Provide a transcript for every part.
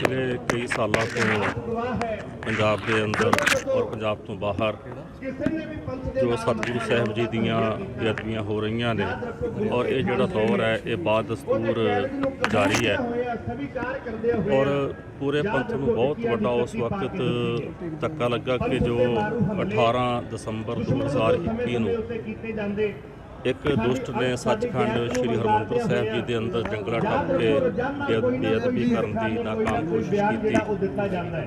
ਪਿਛਲੇ ਕਈ ਸਾਲਾਂ ਤੋਂ ਪੰਜਾਬ ਦੇ ਅੰਦਰ ਔਰ ਪੰਜਾਬ ਤੋਂ ਬਾਹਰ ਜੋ ਸਤਿਗੁਰੂ ਸਾਹਿਬ ਜੀ ਦੀਆਂ ਬੇਅਦਬੀਆਂ ਹੋ ਰਹੀਆਂ ਨੇ ਔਰ ਇਹ ਜਿਹੜਾ ਦੌਰ ਹੈ, ਇਹ ਬਾਦ ਦਸਤੂਰ ਜਾਰੀ ਹੈ ਔਰ ਪੂਰੇ ਪੰਥ ਨੂੰ ਬਹੁਤ ਵੱਡਾ ਉਸ ਵਕਤ ਧੱਕਾ ਲੱਗਾ ਕਿ ਜੋ 18 ਦਸੰਬਰ 2021 ਨੂੰ ਇੱਕ ਦੁਸ਼ਟ ਨੇ ਸੱਚਖੰਡ ਸ੍ਰੀ ਹਰਮੰਦਰ ਸਾਹਿਬ ਜੀ ਦੇ ਅੰਦਰ ਜੰਗਲਾਂ ਟੱਪ ਕੇ ਬੇਅਦ- ਬੇਅਦਬੀ ਕਰਨ ਦੀ ਨਾਕਾਮ ਕੋਸ਼ਿਸ਼ ਕੀਤੀ।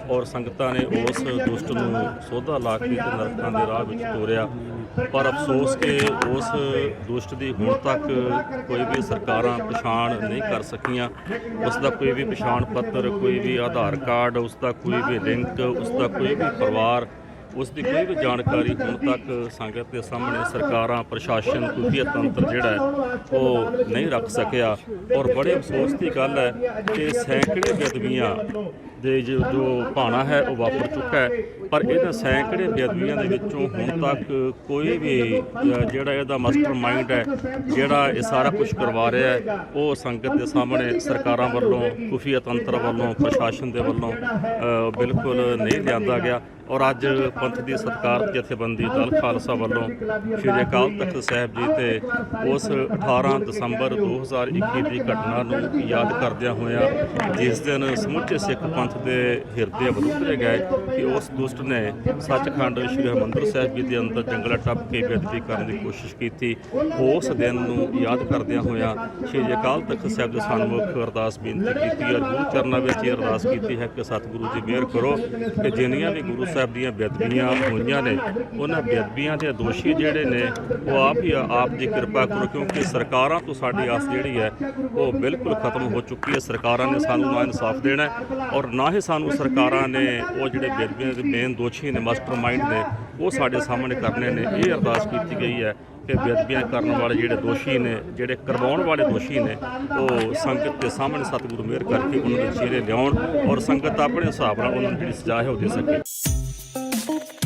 ਔਰ ਸੰਗਤਾਂ ਨੇ ਉਸ ਦੁਸ਼ਟ ਨੂੰ ਸੋਧਾ ਲਾ ਕੇ ਤੇ ਨਰਕਾਂ ਦੇ ਰਾਹ ਵਿੱਚ ਤੋਰਿਆ। ਪਰ ਅਫਸੋਸ ਕਿ ਉਸ ਦੁਸ਼ਟ ਦੀ ਹੁਣ ਤੱਕ ਕੋਈ ਵੀ ਸਰਕਾਰਾਂ ਪਛਾਣ ਨਹੀਂ ਕਰ ਸਕੀਆਂ। ਉਸ ਦਾ ਕੋਈ ਵੀ ਪਛਾਣ ਪੱਤਰ, ਕੋਈ ਵੀ ਆਧਾਰ ਕਾਰਡ ਉਸ ਦਾ ਕੋਈ ਵੀ ਲਿੰਕ ਉਸ ਦਾ ਕੋਈ ਵੀ ਪਰਿਵਾਰ ਉਸ ਦੀ ਕੋਈ ਵੀ ਜਾਣਕਾਰੀ ਹੁਣ ਤੱਕ ਸੰਗਤ ਦੇ ਸਾਹਮਣੇ ਸਰਕਾਰਾਂ, ਪ੍ਰਸ਼ਾਸਨ ਖੁਫੀਆ ਤੰਤਰ ਜਿਹੜਾ ਉਹ ਨਹੀਂ ਰੱਖ ਸਕਿਆ। ਔਰ ਬੜੇ ਅਫਸੋਸ ਦੀ ਗੱਲ ਹੈ ਕਿ ਸੈਂਕੜੇ ਬੇਦਬੀਆਂ ਦੇ ਜੋ ਭਾਣਾ ਹੈ, ਉਹ ਵਾਪਰ ਚੁੱਕਾ ਹੈ। ਪਰ ਇਹਨਾਂ ਸੈਂਕੜੇ ਬੇਅਦਬੀਆਂ ਦੇ ਵਿੱਚੋਂ ਹੁਣ ਤੱਕ ਕੋਈ ਵੀ ਜਿਹੜਾ ਇਹਦਾ ਮਾਸਟਰ ਮਾਈਂਡ ਹੈ, ਜਿਹੜਾ ਇਹ ਸਾਰਾ ਕੁਝ ਕਰਵਾ ਰਿਹਾ ਹੈ, ਉਹ ਸੰਗਤ ਦੇ ਸਾਹਮਣੇ ਸਰਕਾਰਾਂ ਵੱਲੋਂ, ਖੁਫੀਆ ਤੰਤਰ ਵੱਲੋਂ, ਪ੍ਰਸ਼ਾਸਨ ਦੇ ਵੱਲੋਂ ਬਿਲਕੁਲ ਨਹੀਂ ਲਿਆਂਦਾ ਗਿਆ। ਔਰ ਅੱਜ ਪੰਥ ਦੀ ਸਤਕਾਰ ਜਥੇਬੰਦੀ ਦਲ ਖਾਲਸਾ ਵੱਲੋਂ ਸ਼੍ਰੀ ਅਕਾਲ ਤਖਤ ਸਾਹਿਬ ਜੀ ਤੇ ਉਸ 18 ਦਸੰਬਰ 2021 ਦੀ ਘਟਨਾ ਨੂੰ ਯਾਦ ਕਰਦਿਆਂ ਹੋਇਆਂ ਜਿਸ ਦਿਨ ਸਮੁੱਚੇ ਸਿੱਖ ਪੰਥ ਦੇ ਹਿਰਦੇ ਬਦੁੱਤਰੇ ਗਏ ਕਿ ਉਸ ਦੁਸ਼ਟ ਨੇ ਸੱਚਖੰਡ ਸ਼੍ਰੀ ਹਰਿਮੰਦਰ ਸਾਹਿਬ ਜੀ ਦੇ ਅੰਦਰ ਜੰਗਲਾ ਟੱਪ ਕੇ ਬੇਅਦਬੀ ਕਰਨ ਦੀ ਕੋਸ਼ਿਸ਼ ਕੀਤੀ, ਉਸ ਦਿਨ ਨੂੰ ਯਾਦ ਕਰਦਿਆਂ ਹੋਇਆਂ ਸ਼੍ਰੀ ਅਕਾਲ ਤਖਤ ਸਾਹਿਬ ਦੇ ਸਨਮੁਖ ਅਰਦਾਸ ਬੇਨਤੀ ਕੀਤੀ ਹੈ ਗੁਰੂ ਚਰਨਾਂ ਵਿੱਚ ਇਹ ਅਰਦਾਸ ਕੀਤੀ ਹੈ ਕਿ ਸਤਿਗੁਰੂ ਜੀ ਮਿਹਰ ਕਰੋ ਕਿ ਜਿੰਨੀਆਂ ਵੀ ਗੁਰੂ ਸਾਹਿਬ ਦੀਆਂ ਬੇਅਦਬੀਆਂ ਹੋਈਆਂ ਨੇ। ਉਹਨਾਂ ਬੇਅਦਬੀਆਂ ਦੇ ਦੋਸ਼ੀ ਜਿਹੜੇ ਨੇ, ਉਹ ਆਪ ਹੀ ਆਪ ਦੀ ਕਿਰਪਾ ਕਰੋ, ਕਿਉਂਕਿ ਸਰਕਾਰਾਂ ਤੋਂ ਸਾਡੀ ਆਸ ਜਿਹੜੀ ਹੈ, ਉਹ ਬਿਲਕੁਲ ਖਤਮ ਹੋ ਚੁੱਕੀ ਹੈ। ਸਰਕਾਰਾਂ ਨੇ ਸਾਨੂੰ ਨਾ ਇਨਸਾਫ ਦੇਣਾ ਔਰ ਨਾ ਹੀ ਸਾਨੂੰ ਸਰਕਾਰਾਂ ਨੇ ਉਹ ਜਿਹੜੇ ਬੇਅਦਬੀਆਂ ਦੇ ਮੇਨ ਦੋਸ਼ੀ ਨੇ ਮਾਸਟਰਮਾਈਂਡ ਨੇ, ਉਹ ਸਾਡੇ ਸਾਹਮਣੇ ਕਰਨੇ ਨੇ। ਇਹ ਅਰਦਾਸ ਕੀਤੀ ਗਈ ਹੈ ਕਿ ਬੇਅਦਬੀਆਂ ਕਰਨ ਵਾਲੇ ਜਿਹੜੇ ਦੋਸ਼ੀ ਨੇ, ਜਿਹੜੇ ਕਰਵਾਉਣ ਵਾਲੇ ਦੋਸ਼ੀ ਨੇ, ਉਹ ਸੰਗਤ ਦੇ ਸਾਹਮਣੇ ਸਤਿਗੁਰੂ ਮਿਹਰ ਕਰਕੇ ਉਹਨਾਂ ਦੇ ਚਿਹਰੇ ਲਿਆਉਣ ਔਰ ਸੰਗਤ ਆਪਣੇ ਹਿਸਾਬ ਨਾਲ ਉਹਨਾਂ ਨੂੰ ਜਿਹੜੀ ਸਜ਼ਾ ਹੈ ਉਹ ਦੇ ਸਕੇ। Thank you.